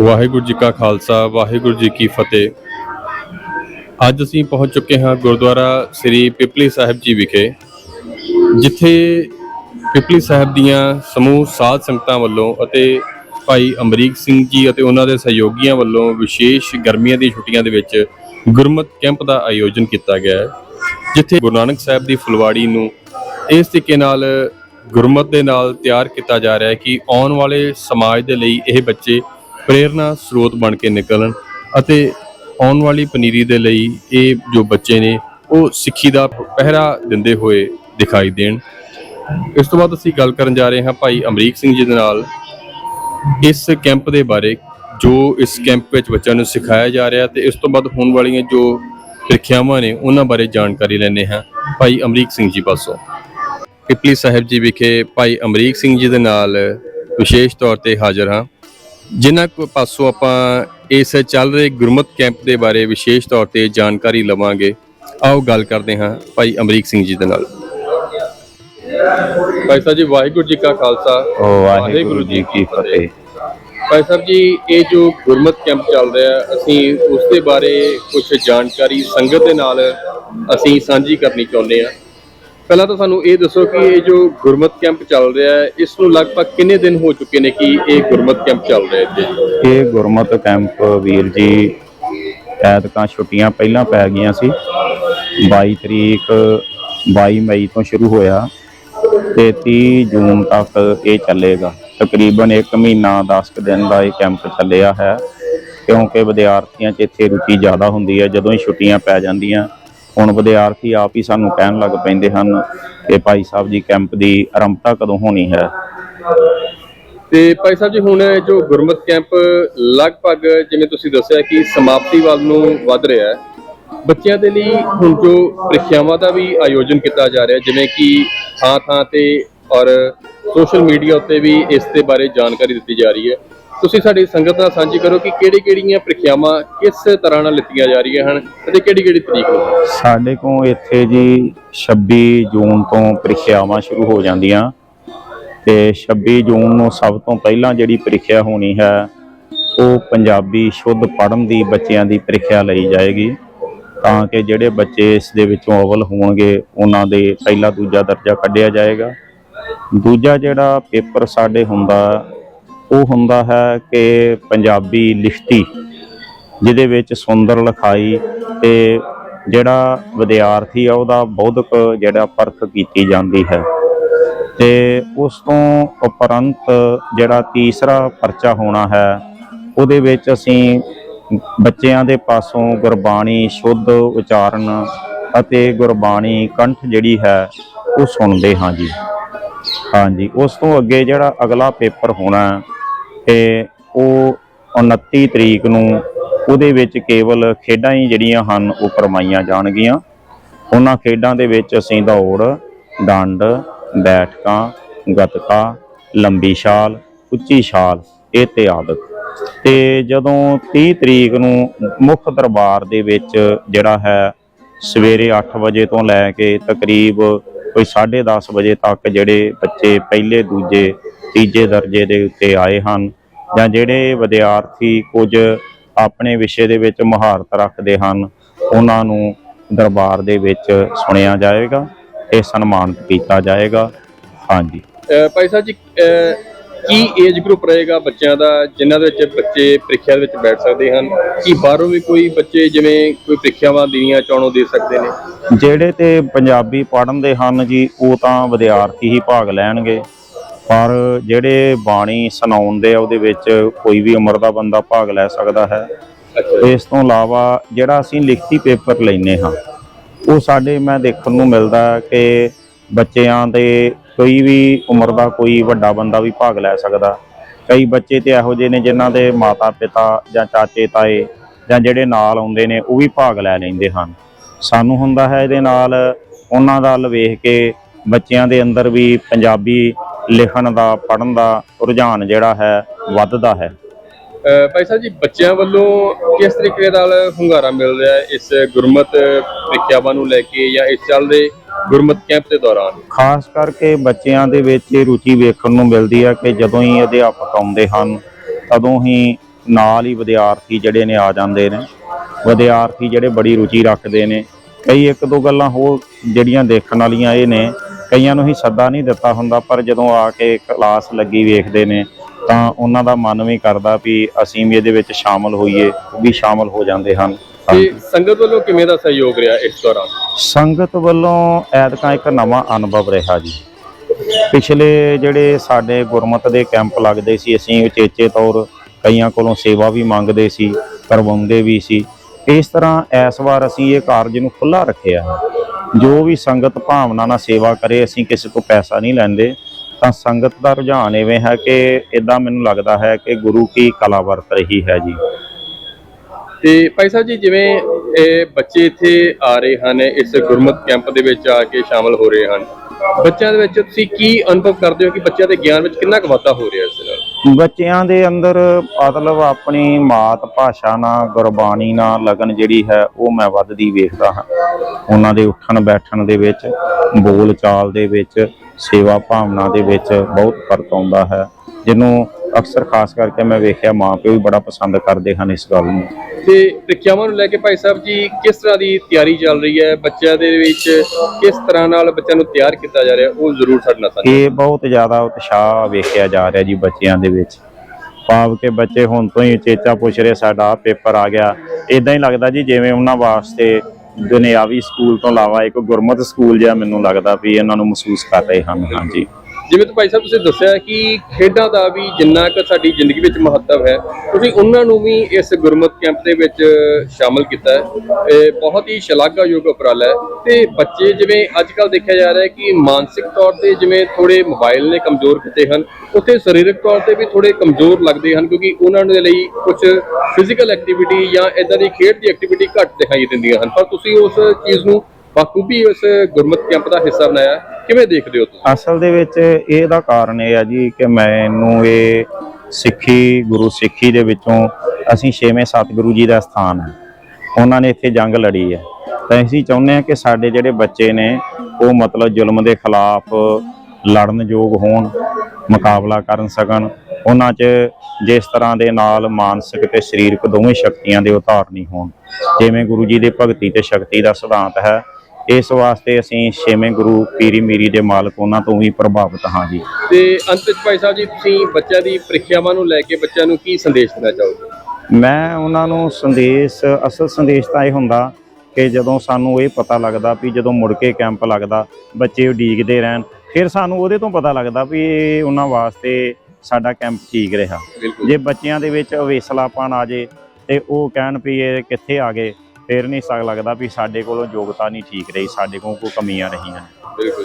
ਵਾਹਿਗੁਰੂ ਜੀ ਕਾ ਖਾਲਸਾ, ਵਾਹਿਗੁਰੂ ਜੀ ਕੀ ਫਤਿਹ। ਅੱਜ ਅਸੀਂ ਪਹੁੰਚ ਚੁੱਕੇ ਹਾਂ ਗੁਰਦੁਆਰਾ ਸ੍ਰੀ ਪਿਪਲੀ ਸਾਹਿਬ ਜੀ ਵਿਖੇ, ਜਿੱਥੇ ਪਿਪਲੀ ਸਾਹਿਬ ਦੀਆਂ ਸਮੂਹ ਸਾਧ ਸੰਗਤਾਂ ਵੱਲੋਂ ਅਤੇ ਭਾਈ ਅਮਰੀਕ ਸਿੰਘ ਜੀ ਅਤੇ ਉਹਨਾਂ ਦੇ ਸਹਿਯੋਗੀਆਂ ਵੱਲੋਂ ਵਿਸ਼ੇਸ਼ ਗਰਮੀਆਂ ਦੀ ਛੁੱਟੀਆਂ ਦੇ ਵਿੱਚ ਗੁਰਮਤ ਕੈਂਪ ਦਾ ਆਯੋਜਨ ਕੀਤਾ ਗਿਆ ਹੈ, ਜਿੱਥੇ ਗੁਰੂ ਨਾਨਕ ਸਾਹਿਬ ਦੀ ਫੁਲਵਾੜੀ ਨੂੰ ਇਸ ਤਰੀਕੇ ਨਾਲ ਗੁਰਮਤ ਦੇ ਨਾਲ ਤਿਆਰ ਕੀਤਾ ਜਾ ਰਿਹਾ ਹੈ ਕਿ ਆਉਣ ਵਾਲੇ ਸਮਾਜ ਦੇ ਲਈ ਇਹ ਬੱਚੇ ਪ੍ਰੇਰਨਾ ਸਰੋਤ ਬਣ ਕੇ ਨਿਕਲਣ ਅਤੇ ਆਉਣ ਵਾਲੀ ਪਨੀਰੀ ਦੇ ਲਈ ਇਹ ਜੋ ਬੱਚੇ ਨੇ, ਉਹ ਸਿੱਖੀ ਦਾ ਪਹਿਰਾ ਦਿੰਦੇ ਹੋਏ ਦਿਖਾਈ ਦੇਣ। ਇਸ ਤੋਂ ਬਾਅਦ ਅਸੀਂ ਗੱਲ ਕਰਨ ਜਾ ਰਹੇ ਹਾਂ ਭਾਈ ਅਮਰੀਕ ਸਿੰਘ ਜੀ ਦੇ ਨਾਲ ਇਸ ਕੈਂਪ ਦੇ ਬਾਰੇ, ਜੋ ਇਸ ਕੈਂਪ ਵਿੱਚ ਬੱਚਿਆਂ ਨੂੰ ਸਿਖਾਇਆ ਜਾ ਰਿਹਾ ਤੇ ਇਸ ਤੋਂ ਬਾਅਦ ਹੋਣ ਵਾਲੀਆਂ ਜੋ ਪ੍ਰੀਖਿਆਵਾਂ ਨੇ, ਉਹਨਾਂ ਬਾਰੇ ਜਾਣਕਾਰੀ ਲੈਣੇ ਹਾਂ। ਭਾਈ ਅਮਰੀਕ ਸਿੰਘ ਜੀ ਪਾਸੋਂ। ਪਿਪਲੀ ਸਾਹਿਬ ਜੀ ਵਿਖੇ ਭਾਈ ਅਮਰੀਕ ਸਿੰਘ ਜੀ ਦੇ ਨਾਲ ਵਿਸ਼ੇਸ਼ ਤੌਰ ਤੇ ਹਾਜ਼ਰ ਹਾਂ। ਜਿਨ੍ਹਾਂ ਕੋ ਪਾਸੋਂ ਆਪਾਂ ਇਸ ਚੱਲ ਰਹੇ ਗੁਰਮਤ ਕੈਂਪ ਦੇ ਬਾਰੇ ਵਿਸ਼ੇਸ਼ ਤੌਰ ਤੇ ਜਾਣਕਾਰੀ ਲਵਾਂਗੇ। ਆਓ ਗੱਲ ਕਰਦੇ ਹਾਂ ਭਾਈ ਅਮਰੀਕ ਸਿੰਘ ਜੀ ਦੇ ਨਾਲ। ਭਾਈ ਸਾਹਿਬ ਜੀ ਵਾਹਿਗੁਰੂ ਜੀ ਕਾ ਖਾਲਸਾ। ਵਾਹਿਗੁਰੂ ਜੀ ਕੀ ਫਤਿਹ। ਭਾਈ ਸਾਹਿਬ ਜੀ ਇਹ ਜੋ ਗੁਰਮਤ ਕੈਂਪ ਚੱਲ ਰਿਹਾ ਅਸੀਂ ਉਸ ਦੇ ਬਾਰੇ ਕੁਝ ਜਾਣਕਾਰੀ ਸੰਗਤ ਦੇ ਨਾਲ ਅਸੀਂ ਸਾਂਝੀ ਕਰਨੀ ਚਾਹੁੰਦੇ ਹਾਂ। ਪਹਿਲਾਂ ਤਾਂ ਸਾਨੂੰ ਇਹ ਦੱਸੋ ਕਿ ਇਹ ਜੋ ਗੁਰਮਤ ਕੈਂਪ ਚੱਲ ਰਿਹਾ ਹੈ, ਇਸ ਨੂੰ ਲਗਭਗ ਕਿੰਨੇ ਦਿਨ ਹੋ ਚੁੱਕੇ ਨੇ ਕਿ ਇਹ ਗੁਰਮਤ ਕੈਂਪ ਚੱਲ ਰਿਹਾ ਇੱਥੇ? ਇਹ ਗੁਰਮਤ ਕੈਂਪ ਵੀਰ ਜੀ, ਐਤਕਾਂ ਛੁੱਟੀਆਂ ਪਹਿਲਾਂ ਪੈ ਗਈਆਂ ਸੀ। 22 ਤਰੀਕ 22 ਮਈ ਤੋਂ ਸ਼ੁਰੂ ਹੋਇਆ ਤੇ 30 ਜੂਨ ਤੱਕ ਇਹ ਚੱਲੇਗਾ। ਤਕਰੀਬਨ 1 ਮਹੀਨਾ 10 ਕੁ ਦਿਨ ਦਾ ਇਹ ਕੈਂਪ ਚੱਲਿਆ ਹੈ, ਕਿਉਂਕਿ ਵਿਦਿਆਰਥੀਆਂ 'ਚ ਇੱਥੇ ਰੁਚੀ ਜ਼ਿਆਦਾ ਹੁੰਦੀ ਹੈ, ਜਦੋਂ ਹੀ ਛੁੱਟੀਆਂ ਪੈ ਜਾਂਦੀਆਂ ਹੁਣ ਵਿਦਿਆਰਥੀ ਆਪ ਹੀ ਸਾਨੂੰ ਕਹਿਣ ਲੱਗ ਪੈਂਦੇ ਹਨ ਕਿ ਭਾਈ ਸਾਹਿਬ ਜੀ ਕੈਂਪ ਦੀ ਆਰੰਭਤਾ ਕਦੋਂ ਹੋਣੀ ਹੈ? ਤੇ ਭਾਈ ਸਾਹਿਬ ਜੀ, ਹੁਣ ਜੋ ਗੁਰਮਤ ਕੈਂਪ ਲਗਭਗ ਜਿਵੇਂ ਤੁਸੀਂ ਦੱਸਿਆ ਕਿ ਸਮਾਪਤੀ ਵੱਲ ਨੂੰ ਵੱਧ ਰਿਹਾ ਹੈ, ਬੱਚਿਆਂ ਦੇ ਲਈ ਹੁਣ ਜੋ ਪ੍ਰੀਖਿਆਵਾਂ ਦਾ ਵੀ ਆਯੋਜਨ ਕੀਤਾ ਜਾ ਰਿਹਾ, ਜਿਵੇਂ ਕਿ ਥਾਂ ਥਾਂ ਤੇ ਔਰ ਸੋਸ਼ਲ ਮੀਡੀਆ ਉੱਤੇ ਵੀ ਇਸ ਦੇ ਬਾਰੇ ਜਾਣਕਾਰੀ ਦਿੱਤੀ ਜਾ ਰਹੀ ਹੈ। ਤੁਸੀਂ ਸਾਡੀ ਸੰਗਤ ਨਾਲ ਸਾਂਝੀ ਕਰੋ ਕਿ ਕਿਹੜੀ ਕਿਹੜੀਆਂ ਪ੍ਰੀਖਿਆਵਾਂ ਕਿਸ ਤਰ੍ਹਾਂ ਨਾਲ ਲਿੱਤੀਆਂ ਜਾ ਰਹੀਆਂ ਹਨ ਅਤੇ ਕਿਹੜੀ ਕਿਹੜੀ ਤਰੀਕ ਨੂੰ। ਸਾਡੇ ਕੋਲ ਇੱਥੇ ਜੀ 26 ਜੂਨ ਤੋਂ ਪ੍ਰੀਖਿਆਵਾਂ ਸ਼ੁਰੂ ਹੋ ਜਾਂਦੀਆਂ ਤੇ 26 ਜੂਨ ਨੂੰ ਸਭ ਤੋਂ ਪਹਿਲਾਂ ਜਿਹੜੀ ਪ੍ਰੀਖਿਆ ਹੋਣੀ ਹੈ, ਉਹ ਪੰਜਾਬੀ ਸ਼ੁੱਧ ਪੜ੍ਹਨ ਦੀ ਬੱਚਿਆਂ ਦੀ ਪ੍ਰੀਖਿਆ ਲਈ ਜਾਏਗੀ। ਤਾਂ ਕਿ ਜਿਹੜੇ ਬੱਚੇ ਇਸ ਦੇ ਵਿੱਚੋਂ ਅਵਲ ਹੋਣਗੇ, ਉਹਨਾਂ ਦੇ ਪਹਿਲਾ ਦੂਜਾ ਦਰਜਾ ਕੱਢਿਆ ਜਾਏਗਾ। ਦੂਜਾ ਜਿਹੜਾ ਪੇਪਰ ਸਾਡੇ ਹੁੰਦਾ ਉਹ ਹੁੰਦਾ ਹੈ ਕਿ ਪੰਜਾਬੀ ਲਿਖਤੀ, ਜਿਹਦੇ ਵਿੱਚ ਸੁੰਦਰ ਲਿਖਾਈ ਤੇ ਜਿਹੜਾ ਵਿਦਿਆਰਥੀ ਆ ਉਹਦਾ ਬੌਧਿਕ ਜਿਹੜਾ ਪਰਖ ਕੀਤੀ ਜਾਂਦੀ ਹੈ। ਤੇ ਉਸ ਤੋਂ ਉਪਰੰਤ ਜਿਹੜਾ ਤੀਸਰਾ ਪਰਚਾ ਹੋਣਾ ਹੈ, ਉਹਦੇ ਵਿੱਚ ਅਸੀਂ ਬੱਚਿਆਂ ਦੇ ਪਾਸੋਂ ਗੁਰਬਾਣੀ ਸ਼ੁੱਧ ਉਚਾਰਨ ਅਤੇ ਗੁਰਬਾਣੀ ਕੰਠ ਜਿਹੜੀ ਹੈ, ਉਹ ਸੁਣਦੇ ਹਾਂ ਜੀ। ਹਾਂਜੀ ਉਸ ਤੋਂ ਅੱਗੇ ਜਿਹੜਾ ਅਗਲਾ ਪੇਪਰ ਹੋਣਾ ਹੈ, ਤੇ ਉਹ 29 ਤਰੀਕ ਨੂੰ ਉਹਦੇ ਵਿੱਚ ਕੇਵਲ ਖੇਡਾਂ ਹੀ ਜਿਹੜੀਆਂ ਹਨ ਉਹ ਕਰਵਾਈਆਂ ਜਾਣਗੀਆਂ। ਉਹਨਾਂ ਖੇਡਾਂ ਦੇ ਵਿੱਚ ਅਸੀਂ ਦੌੜ ਡੰਡ ਬੈਠਕਾਂ ਗੱਤਕਾ ਲੰਬੀ ਛਾਲ ਉੱਚੀ ਛਾਲ ਇਹ ਤੇ ਆਦਿਕ ਤੇ ਜਦੋਂ 30 ਤਰੀਕ ਨੂੰ ਮੁੱਖ ਦਰਬਾਰ ਦੇ ਵਿੱਚ ਜਿਹੜਾ ਹੈ ਸਵੇਰੇ 8 ਵਜੇ ਤੋਂ ਲੈ ਕੇ ਤਕਰੀਬ ਕੋਈ 10:30 ਵਜੇ ਤੱਕ ਜਿਹੜੇ ਬੱਚੇ ਪਹਿਲੇ, ਦੂਜੇ, ਤੀਜੇ ਦਰਜੇ ਦੇ ਉੱਤੇ ਆਏ ਹਨ ਜਾਂ ਜਿਹੜੇ ਵਿਦਿਆਰਥੀ ਕੁਝ ਆਪਣੇ ਵਿਸ਼ੇ ਦੇ ਵਿੱਚ ਮਹਾਰਤ ਰੱਖਦੇ ਹਨ, ਉਹਨਾਂ ਨੂੰ ਦਰਬਾਰ ਦੇ ਵਿੱਚ ਸੁਣਿਆ ਜਾਏਗਾ ਤੇ ਸਨਮਾਨਿਤ ਕੀਤਾ ਜਾਏਗਾ। ਹਾਂਜੀ। ਭਾਈ ਸਾਹਿਬ ਜੀ ਕੀ ਏਜ ਗਰੁੱਪ ਰਹੇਗਾ ਬੱਚਿਆਂ ਦਾ ਜਿਨ੍ਹਾਂ ਦੇ ਵਿੱਚ ਬੱਚੇ ਪ੍ਰੀਖਿਆ ਦੇ ਵਿੱਚ ਬੈਠ ਸਕਦੇ ਹਨ? ਕੀ ਬਾਹਰੋਂ ਵੀ ਕੋਈ ਬੱਚੇ ਜਿਵੇਂ ਕੋਈ ਪ੍ਰੀਖਿਆਵਾਂ ਦੇਣੀਆਂ ਚਾਹਣੋਂ ਦੇ ਸਕਦੇ ਨੇ? ਜਿਹੜੇ ਤੇ ਪੰਜਾਬੀ ਪੜ੍ਹਨਦੇ ਹਨ ਜੀ ਉਹ ਤਾਂ ਵਿਦਿਆਰਥੀ ਹੀ ਭਾਗ ਲੈਣਗੇ। ਪਰ ਜਿਹੜੇ ਬਾਣੀ ਸੁਣਾਉਂਦੇ ਆ ਉਹਦੇ ਵਿੱਚ ਕੋਈ ਵੀ ਉਮਰ ਦਾ ਬੰਦਾ ਭਾਗ ਲੈ ਸਕਦਾ ਹੈ। ਇਸ ਤੋਂ ਇਲਾਵਾ ਜਿਹੜਾ ਅਸੀਂ ਲਿਖਤੀ ਪੇਪਰ ਲੈਨੇ ਹਾਂ ਉਹ ਸਾਡੇ ਮੈਂ ਦੇਖਣ ਨੂੰ ਮਿਲਦਾ ਕਿ ਬੱਚਿਆਂ ਦੇ ਕੋਈ ਵੀ ਉਮਰ ਦਾ ਕੋਈ ਵੱਡਾ ਬੰਦਾ ਵੀ ਭਾਗ ਲੈ ਸਕਦਾ। ਕਈ ਬੱਚੇ ਤੇ ਇਹੋ ਜਿਹੇ ਨੇ ਜਿਨ੍ਹਾਂ ਦੇ ਮਾਤਾ ਪਿਤਾ ਜਾਂ ਚਾਚੇ ਤਾਏ ਜਾਂ ਜਿਹੜੇ ਨਾਲ ਆਉਂਦੇ ਨੇ, ਉਹ ਵੀ ਭਾਗ ਲੈ ਲੈਂਦੇ ਹਨ। ਸਾਨੂੰ ਹੁੰਦਾ ਹੈ ਇਹਦੇ ਨਾਲ ਉਹਨਾਂ ਦਾ ਵੱਲ ਵੇਖ ਕੇ ਬੱਚਿਆਂ ਦੇ ਅੰਦਰ ਵੀ ਪੰਜਾਬੀ ਲਿਖਣ ਦਾ, ਪੜ੍ਹਨ ਦਾ ਰੁਝਾਨ ਜਿਹੜਾ ਹੈ, ਵੱਧਦਾ ਹੈ। ਭਾਈ ਸਾਹਿਬ ਜੀ, ਬੱਚਿਆਂ ਵੱਲੋਂ ਕਿਸ ਤਰੀਕੇ ਨਾਲ ਹੁੰਗਾਰਾ ਮਿਲ ਰਿਹਾ ਇਸ ਗੁਰਮਤ ਪ੍ਰੀਖਿਆਵਾਂ ਨੂੰ ਲੈ ਕੇ ਜਾਂ ਇਸ ਚੱਲਦੇ ਗੁਰਮਤ ਕੈਂਪ ਦੇ ਦੌਰਾਨ। ਖਾਸ ਕਰਕੇ ਬੱਚਿਆਂ ਦੇ ਵਿੱਚ ਇਹ ਰੁਚੀ ਵੇਖਣ ਨੂੰ ਮਿਲਦੀ ਹੈ ਕਿ ਜਦੋਂ ਹੀ ਅਧਿਆਪਕ ਆਉਂਦੇ ਹਨ ਤਦੋਂ ਹੀ ਨਾਲ ਹੀ ਵਿਦਿਆਰਥੀ ਜਿਹੜੇ ਨੇ ਆ ਜਾਂਦੇ ਨੇ। ਵਿਦਿਆਰਥੀ ਜਿਹੜੇ ਬੜੀ ਰੁਚੀ ਰੱਖਦੇ ਨੇ। ਕਈ ਇੱਕ ਦੋ ਗੱਲਾਂ ਹੋਰ ਜਿਹੜੀਆਂ ਦੇਖਣ ਵਾਲੀਆਂ ਇਹ ਨੇ ਕਈਆਂ ਨੂੰ ਹੀ ਸੱਦਾ ਨਹੀਂ ਦਿੱਤਾ ਹੁੰਦਾ ਪਰ ਜਦੋਂ ਆ ਕੇ ਕਲਾਸ ਲੱਗੀ ਵੇਖਦੇ ਨੇ ਤਾਂ ਉਹਨਾਂ ਦਾ ਮਨ ਵੀ ਕਰਦਾ ਵੀ ਅਸੀਂ ਵੀ ਇਹਦੇ ਵਿੱਚ ਸ਼ਾਮਲ ਹੋਈਏ ਵੀ ਸ਼ਾਮਲ ਹੋ ਜਾਂਦੇ ਹਨ। ਤੇ ਸੰਗਤ ਵੱਲੋਂ ਕਿਵੇਂ ਦਾ ਸਹਿਯੋਗ ਰਿਹਾ ਇਸ ਦੌਰਾਨ? ਸੰਗਤ ਵੱਲੋਂ ਐਤਕਾਂ ਇੱਕ ਨਵਾਂ ਅਨੁਭਵ ਰਿਹਾ ਜੀ। ਪਿਛਲੇ ਜਿਹੜੇ ਸਾਡੇ ਗੁਰਮਤ ਦੇ ਕੈਂਪ ਲੱਗਦੇ ਸੀ, ਅਸੀਂ ਉਚੇਚੇ ਤੌਰ ਕਈਆਂ ਕੋਲੋਂ ਸੇਵਾ ਵੀ ਮੰਗਦੇ ਸੀ, ਕਰਵਾਉਂਦੇ ਵੀ ਸੀ। ਇਸ ਤਰ੍ਹਾਂ ਇਸ ਵਾਰ ਅਸੀਂ ਇਹ ਕਾਰਜ ਨੂੰ ਖੁੱਲਾ ਰੱਖਿਆ ਹੈ। ਜੋ ਵੀ ਸੰਗਤ ਭਾਵਨਾ ਨਾਲ ਸੇਵਾ ਕਰੇ, ਅਸੀਂ ਕਿਸੇ ਤੋਂ ਪੈਸਾ ਨਹੀਂ ਲੈਂਦੇ, ਤਾਂ ਸੰਗਤ ਦਾ ਰੁਝਾਨ ਐਵੇਂ ਹੈ ਕਿ ਇਦਾਂ ਮੈਨੂੰ ਲੱਗਦਾ ਹੈ ਕਿ ਗੁਰੂ ਕੀ ਕਲਾ ਵਰਤ ਰਹੀ ਹੈ ਜੀ। ਤੇ ਭਾਈ ਸਾਹਿਬ ਜੀ, ਜਿਵੇਂ ਇਹ ਬੱਚੇ ਇੱਥੇ ਆ ਰਹੇ ਹਨ, ਇਸ ਗੁਰਮਤ ਕੈਂਪ ਦੇ ਵਿੱਚ ਆ ਕੇ ਸ਼ਾਮਲ ਹੋ ਰਹੇ ਹਨ। ਬੱਚਿਆਂ ਦੇ ਵਿੱਚ ਤੁਸੀਂ ਕੀ ਅਨੁਭਵ ਕਰਦੇ ਹੋ ਕਿ ਬੱਚਿਆਂ ਦੇ ਗਿਆਨ ਵਿੱਚ ਕਿੰਨਾ ਕੁ ਵਾਧਾ ਹੋ ਰਿਹਾ ਇਸ ਨਾਲ? ਬੱਚਿਆਂ ਦੇ ਅੰਦਰ ਮਤਲਬ ਆਪਣੀ ਮਾਤ ਭਾਸ਼ਾ ਨਾਲ, ਗੁਰਬਾਣੀ ਨਾਲ ਲਗਨ ਜਿਹੜੀ ਹੈ, ਉਹ ਮੈਂ ਵੱਧਦੀ ਵੇਖਦਾ ਹਾਂ। ਉਹਨਾਂ ਦੇ ਉੱਠਣ ਬੈਠਣ ਦੇ ਵਿੱਚ, ਬੋਲ ਚਾਲ ਦੇ ਵਿੱਚ, ਸੇਵਾ ਭਾਵਨਾ ਦੇ ਵਿੱਚ ਬਹੁਤ ਫ਼ਰਕ ਆਉਂਦਾ ਹੈ। ਜਿਹਨੂੰ ਅਕਸਰ ਖਾਸ ਕਰਕੇ ਮੈਂ ਵੇਖਿਆ ਮਾਂ ਪਿਓ ਵੀ ਬੜਾ ਪਸੰਦ ਕਰਦੇ ਹਨ ਇਸ ਗੱਲ ਨੂੰ। ਤੇ ਪ੍ਰੀਖਿਆਵਾਂ ਨੂੰ ਲੈ ਕੇ ਭਾਈ ਸਾਹਿਬ ਜੀ ਕਿਸ ਤਰ੍ਹਾਂ ਦੀ ਤਿਆਰੀ ਚੱਲ ਰਹੀ ਹੈ? ਬੱਚਿਆਂ ਦੇ ਵਿੱਚ ਕਿਸ ਤਰ੍ਹਾਂ ਨਾਲ ਬੱਚਿਆਂ ਨੂੰ ਤਿਆਰ ਕੀਤਾ ਜਾ ਰਿਹਾ? ਉਹ ਜ਼ਰੂਰ ਸਾਡੇ ਨਾਲ ਸਾਂਝਾ ਇਹ ਬਹੁਤ ਜ਼ਿਆਦਾ ਉਤਸ਼ਾਹ ਵੇਖਿਆ ਜਾ ਰਿਹਾ ਜੀ ਬੱਚਿਆਂ ਦੇ ਵਿੱਚ। ਭਾਵ ਕਿ ਬੱਚੇ ਹੁਣ ਤੋਂ ਹੀ ਚੇਚਾ ਪੁੱਛ ਰਹੇ ਸਾਡਾ ਪੇਪਰ ਆ ਗਿਆ। ਇਦਾਂ ਹੀ ਲੱਗਦਾ ਜੀ ਜਿਵੇਂ ਉਹਨਾਂ ਵਾਸਤੇ ਦੁਨਿਆਵੀ ਸਕੂਲ ਤੋਂ ਇਲਾਵਾ ਇੱਕ ਗੁਰਮਤ ਸਕੂਲ ਜਿਹਾ ਮੈਨੂੰ ਲੱਗਦਾ ਵੀ ਇਹਨਾਂ ਨੂੰ ਮਹਿਸੂਸ ਕਰ ਰਹੇ ਹਨ। ਹਾਂਜੀ। ਜਿਵੇਂ ਤਾਂ ਭਾਈ ਸਾਹਿਬ ਤੁਸੀਂ ਦੱਸਿਆ ਕਿ ਖੇਡਾਂ ਦਾ ਵੀ ਜਿੰਨਾ ਕੁ ਸਾਡੀ ਜ਼ਿੰਦਗੀ ਵਿੱਚ ਮਹੱਤਵ ਹੈ, ਤੁਸੀਂ ਉਹਨਾਂ ਨੂੰ ਵੀ ਇਸ ਗੁਰਮਤ ਕੈਂਪ ਦੇ ਵਿੱਚ ਸ਼ਾਮਲ ਕੀਤਾ ਹੈ। ਇਹ ਬਹੁਤ ਹੀ ਸ਼ਲਾਘਾਯੋਗ ਉਪਰਾਲਾ ਹੈ ਤੇ ਬੱਚੇ ਜਿਵੇਂ ਅੱਜ ਕੱਲ ਦੇਖਿਆ ਜਾ ਰਿਹਾ ਹੈ ਕਿ ਮਾਨਸਿਕ ਤੌਰ ਤੇ ਜਿਵੇਂ ਥੋੜੇ ਮੋਬਾਈਲ ਨੇ ਕਮਜ਼ੋਰ ਕੀਤੇ ਹਨ, ਉੱਥੇ ਸਰੀਰਕ ਤੌਰ ਤੇ ਵੀ ਥੋੜੇ ਕਮਜ਼ੋਰ ਲੱਗਦੇ ਹਨ ਕਿਉਂਕਿ ਉਹਨਾਂ ਦੇ ਲਈ ਕੁਝ ਫਿਜ਼ੀਕਲ ਐਕਟੀਵਿਟੀ ਜਾਂ ਇਦਾਂ ਦੀ ਖੇਡ ਦੀ ਐਕਟੀਵਿਟੀ ਘੱਟ ਦਿਖਾਈ ਦਿੰਦੀਆਂ ਹਨ। ਪਰ ਤੁਸੀਂ ਉਸ ਚੀਜ਼ ਨੂੰ ਬਾਖੂਬੀ ਉਸ ਗੁਰਮਤ ਕੈਂਪ ਦਾ ਹਿੱਸਾ ਬਣਾਇਆ। ਕਿਵੇਂ ਦੇਖਦੇ ਹੋ ਤੁਸੀਂ? ਅਸਲ ਦੇ ਵਿੱਚ ਇਹਦਾ ਕਾਰਨ ਇਹ ਆ ਜੀ ਕਿ ਮੈਨੂੰ ਇਹ ਸਿੱਖੀ, ਗੁਰੂ ਸਿੱਖੀ ਦੇ ਵਿੱਚੋਂ ਅਸੀਂ ਛੇਵੇਂ ਸਤਿਗੁਰੂ ਜੀ ਦਾ ਸਥਾਨ ਹੈ। ਉਹਨਾਂ ਨੇ ਇੱਥੇ ਜੰਗ ਲੜੀ ਹੈ। ਤਾਂ ਅਸੀਂ ਚਾਹੁੰਦੇ ਹਾਂ ਕਿ ਸਾਡੇ ਜਿਹੜੇ ਬੱਚੇ ਨੇ, ਉਹ ਮਤਲਬ ਜ਼ੁਲਮ ਦੇ ਖਿਲਾਫ ਲੜਨ ਯੋਗ ਹੋਣ, ਮੁਕਾਬਲਾ ਕਰਨ ਸਕਣ। ਉਹਨਾਂ 'ਚ ਜਿਸ ਤਰ੍ਹਾਂ ਦੇ ਨਾਲ ਮਾਨਸਿਕ ਤੇ ਸਰੀਰਕ ਦੋਵੇਂ ਸ਼ਕਤੀਆਂ ਦੇ ਉਤਾਰਨੀ ਹੋਣ। ਜਿਵੇਂ ਗੁਰੂ ਜੀ ਦੇ ਭਗਤੀ ਤੇ ਸ਼ਕਤੀ ਦਾ ਸਿਧਾਂਤ ਹੈ ਇਸ ਵਾਸਤੇ ਅਸੀਂ ਛੇਵੇਂ ਗੁਰੂ ਪੀਰੀ ਮੀਰੀ ਦੇ ਮਾਲਕ ਉਹਨਾਂ ਤੋਂ ਵੀ ਪ੍ਰਭਾਵਿਤ ਹਾਂ ਜੀ। ਤੇ ਅੰਤ ਵਿੱਚ ਭਾਈ ਸਾਹਿਬ ਜੀ ਤੁਸੀਂ ਬੱਚਿਆਂ ਦੀ ਪ੍ਰੀਖਿਆਵਾਂ ਨੂੰ ਲੈ ਕੇ ਬੱਚਿਆਂ ਨੂੰ ਕੀ ਸੰਦੇਸ਼ ਦੇਣਾ ਚਾਹੋਗੇ? ਮੈਂ ਉਹਨਾਂ ਨੂੰ ਸੰਦੇਸ਼ ਅਸਲ ਸੰਦੇਸ਼ ਤਾਂ ਇਹ ਹੁੰਦਾ ਕਿ ਜਦੋਂ ਸਾਨੂੰ ਇਹ ਪਤਾ ਲੱਗਦਾ ਵੀ ਜਦੋਂ ਮੁੜ ਕੇ ਕੈਂਪ ਲੱਗਦਾ ਬੱਚੇ ਉਡੀਕਦੇ ਰਹਿਣ ਫਿਰ ਸਾਨੂੰ ਉਹਦੇ ਤੋਂ ਪਤਾ ਲੱਗਦਾ ਵੀ ਇਹ ਉਹਨਾਂ ਵਾਸਤੇ ਸਾਡਾ ਕੈਂਪ ਠੀਕ ਰਿਹਾ। ਜੇ ਬੱਚਿਆਂ ਦੇ ਵਿੱਚ ਅਵੇਸਲਾਪਣ ਆ ਜੇ ਤੇ ਉਹ ਕਹਿਣ ਵੀ ਇਹ ਕਿੱਥੇ ਆ ਗਏ ਫਿਰ ਨਹੀਂ ਸਕ ਲੱਗਦਾ ਵੀ ਸਾਡੇ ਕੋਲੋਂ ਯੋਗਤਾ ਨਹੀਂ ਠੀਕ ਰਹੀ ਸਾਡੇ ਕੋਲ ਕੋਈ ਕਮੀਆਂ ਰਹੀਆਂ ਬਿਲਕੁਲ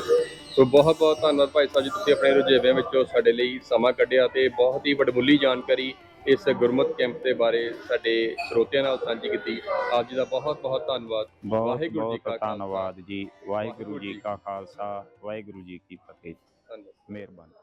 ਸੋ ਬਹੁਤ ਬਹੁਤ ਧੰਨਵਾਦ ਭਾਈ ਸਾਹਿਬ ਜੀ ਤੁਸੀਂ ਆਪਣੇ ਰੁਝੇਵਿਆਂ ਵਿੱਚੋਂ ਸਾਡੇ ਲਈ ਸਮਾਂ ਕੱਢਿਆ ਤੇ ਬਹੁਤ ਹੀ ਵਡਮੁੱਲੀ ਜਾਣਕਾਰੀ ਇਸ ਗੁਰਮਤ ਕੈਂਪ ਦੇ ਬਾਰੇ ਸਾਡੇ ਸਰੋਤਿਆਂ ਨਾਲ ਸਾਂਝੀ ਕੀਤੀ। ਆਪ ਜੀ ਦਾ ਬਹੁਤ ਬਹੁਤ ਧੰਨਵਾਦ। ਵਾਹਿਗੁਰੂ ਜੀ ਕਾ। ਧੰਨਵਾਦ ਜੀ ਵਾਹਿਗੁਰੂ ਜੀ ਕਾ ਖਾਲਸਾ। ਵਾਹਿਗੁਰੂ ਜੀ ਕੀ ਫਤਿਹ। ਧੰਨਵਾਦ। ਮਿਹਰਬਾਨੀ।